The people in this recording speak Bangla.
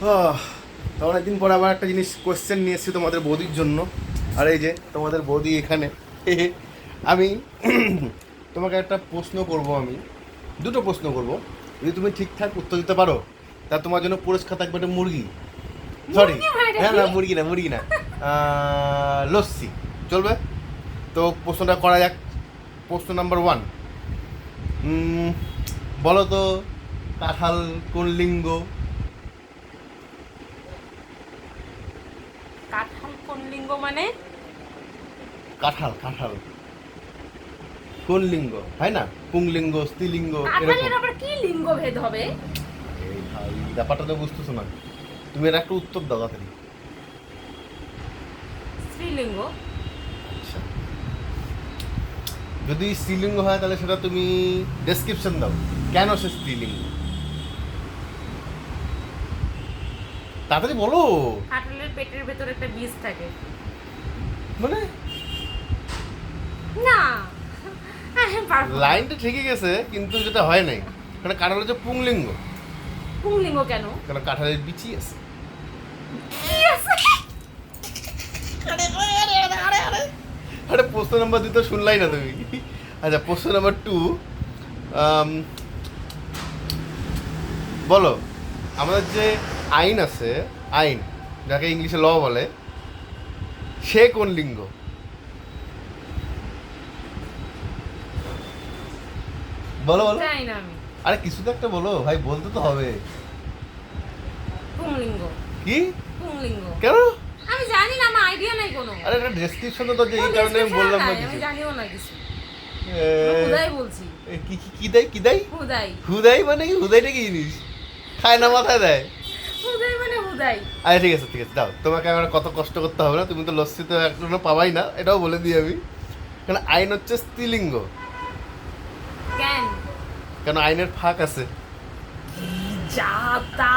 তো অনেকদিন পর আবার একটা জিনিস কোয়েশ্চেন নিয়ে এসেছি তোমাদের বৌদির জন্য। আর এই যে তোমাদের বৌদি এখানে আমি তোমাকে একটা প্রশ্ন করব আমি। দুটো প্রশ্ন করব। যদি তুমি ঠিকঠাক উত্তর দিতে পারো তা তোমার জন্য পুরস্কার থাকবে একটা মুরগি। সরি হ্যাঁ না মুরগি না মুরগি না। লস্যি। চলবে? তো প্রশ্নটা করা যাক। প্রশ্ন নাম্বার ওয়ান বলো তো কাঁঠাল কোন লিঙ্গ কাঁঠাল কোন লিঙ্গ মানে? কাঁঠাল কাঁঠাল। কোন লিঙ্গ? হয় না? পুংলিঙ্গ স্ত্রীলিঙ্গ কাঁঠালের আবার কি লিঙ্গ ভেদ হবে? ব্যাপারটা তো বুঝতেছো না। তুমি এর একটা উত্তর দাও তাড়াতাড়ি। স্ত্রীলিঙ্গ। আচ্ছা। যদি স্ত্রীলিঙ্গ হয় তাহলে সেটা তুমি ডেসক্রিপশন দাও। কেন সে স্ত্রীলিঙ্গ? তাড়াতাড়ি বলো। কাঁঠালের পেটের ভেতর একটা বীজ থাকে। মানে? না। লাইনটা ঠিকই গেছে কিন্তু যেটা হয় নাই। কারণ কাঁঠাল হচ্ছে পুংলিঙ্গ। পুংলিঙ্গ কেন? কারণ কাঁঠালের বিচি আছে। আরে প্রশ্ন নাম্বার দুই তো শুনলাই না তুমি। আচ্ছা প্রশ্ন নাম্বার টু বলো আমাদের যে আইন আছে আইন যাকে ইংলিশে ল বলে সে কোন লিঙ্গ? বলো বলো। আরে কিছু তো একটা বলো ভাই বলতে তো হবে। পুংলিঙ্গ কি? পুংলিঙ্গ কেন? আমি জানি না আমার আইডিয়া নাই কোনো। আরে এটা ডেসক্রিপশনে তো যে এই কারণে আমি বললাম না আমি জানিও না কিছু। হুদাই বলছি। কি কি কি দেয় কি দেয়? হুদাই। হুদাই মানে কি? হুদাইটা কি জিনিস? খায় না মাথায় দেয়। আচ্ছা ঠিক আছে ঠিক আছে দাও। তোমাকে আমার কত কষ্ট করতে হবে না? তুমি তো লস্যি তো এখনও পাবাই না এটাও বলে দিই আমি। কারণ আইন হচ্ছে স্ত্রীলিঙ্গ। কেন? কেন আইনের ফাঁক আছে। যা তা